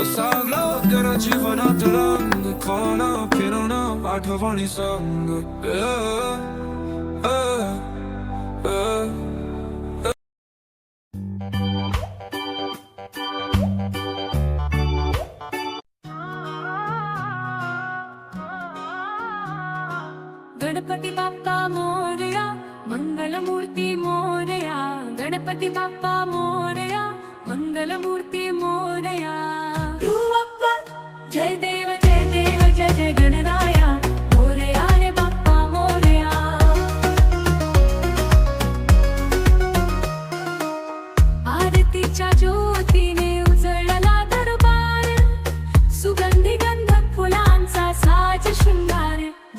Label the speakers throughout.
Speaker 1: Lo sanno che non ci fa notte lunga Con a pieno no, ma tu vuoi sangue Eh, eh, eh Ganapathi பாப்பா மோரையா மங்களமூர்த்தி மோரையா கணபதி பாப்பா மோரையா மங்களமூர்த்தி மோரையா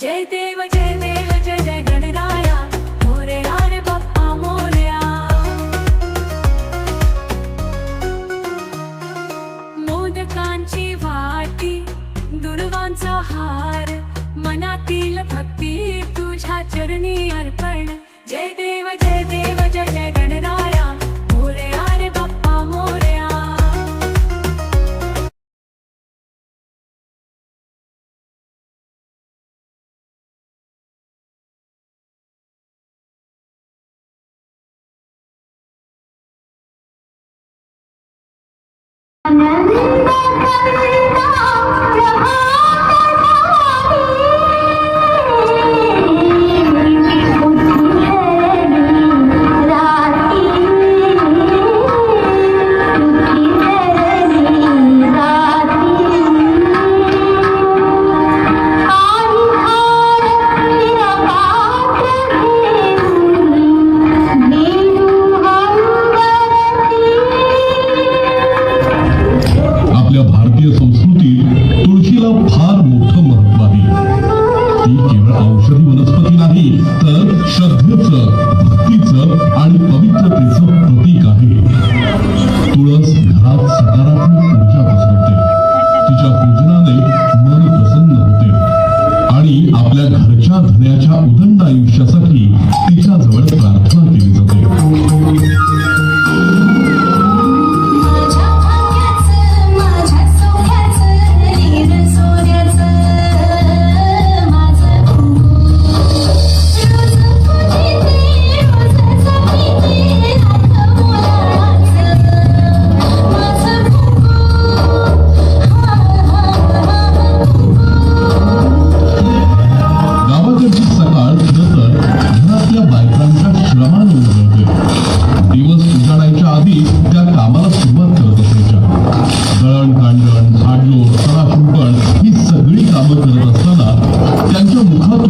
Speaker 1: जय जय देव जय जय गणराया मोरया। रे मोदकांची वाटी दुर्वांचा हार मनातील भक्ती तुझ्या चरणी अर्पण. जय देव जय देव जय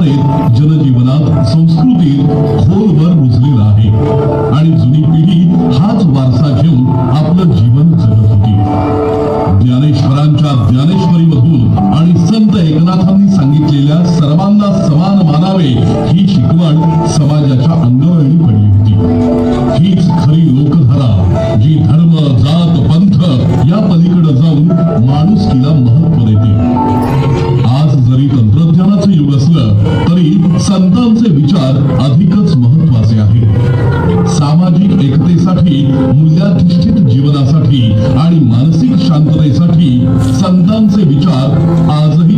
Speaker 2: परंपरेत जनजीवनात संस्कृतीत खोलवर रुजलेला आहे. आणि जुनी पिढी हाच वारसा घेऊन आपलं जीवन जगत होती. ज्ञानेश्वरांच्या ज्ञानेश्वरी मधून आणि
Speaker 3: संत एकनाथांनी सांगितलेल्या सर्वांना समान मानावे ही शिकवण समाजाच्या अंगवळणी पडली होती. हीच खरी लोकधारा जी धर्म जात आणि मानसिक शांततेसाठी संतांचे विचार
Speaker 1: आजही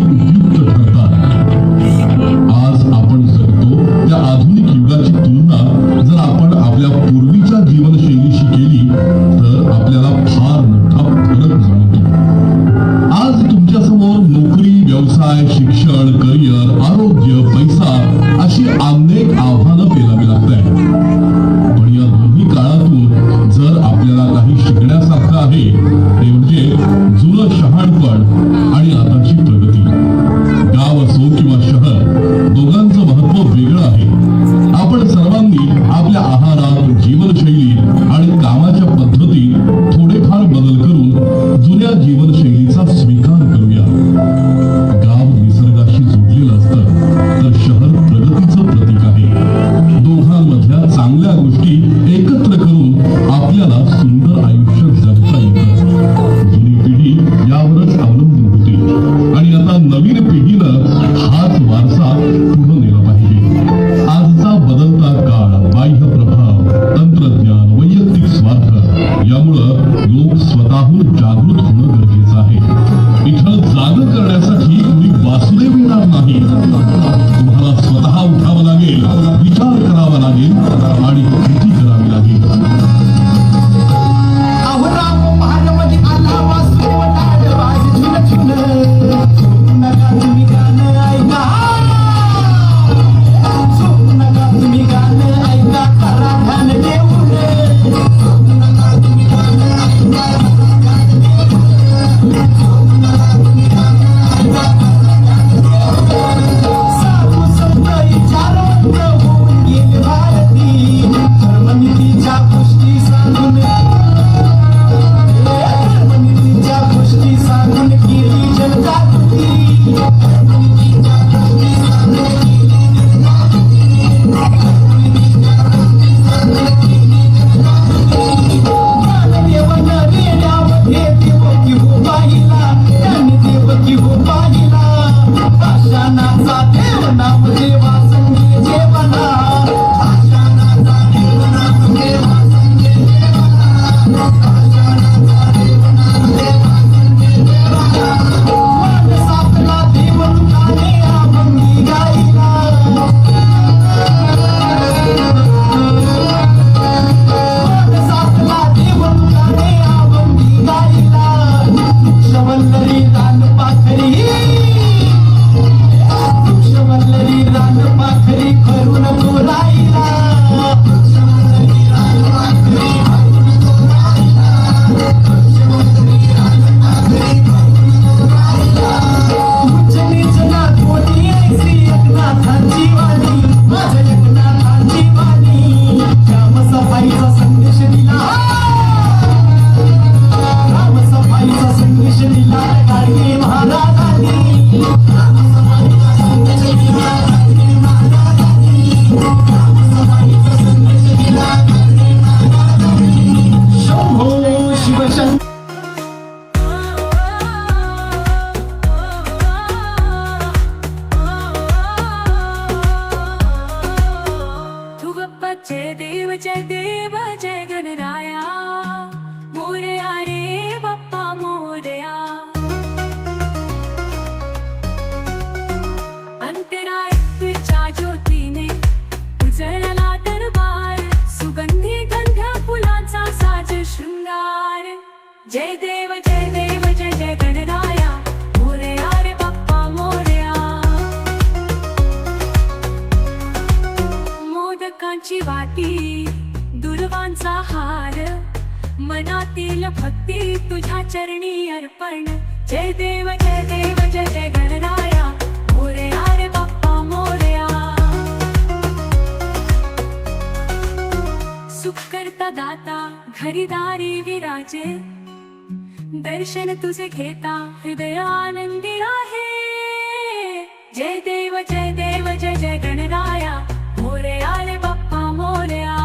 Speaker 1: Yeah. जय देव जय मोरया रे बप्पा मोरया अंतरायच्या ज्योतीने उजळला दरबार सुगंधी गंधा फुलाचा साज शृंगार. जय देव जय देव जय जय गणराया मोरया रे बाप्पा मोदकांची वाटी पुष्पांचा हार. मनातील भक्ती तुझ्या चरणी अर्पण. जय देव जय देव जय जय गणराया मोरया आरे बाप्पा मोरया सुकरता दाता घरीदारी विराजे. दर्शन तुझे घेता हृदय आनंदी आहे. जय देव जय देव जय जय गणराया मोरया रे बाप्पा मोरया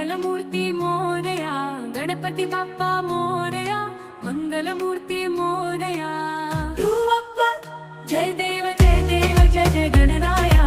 Speaker 1: மங்களமூர்த்தி மோரையா கணபதி பாப்பா மோரையா மங்களமூர்த்தி மோரையா ஜெய தேவ ஜெய தேவ ஜெய ஜெய கணநாயா.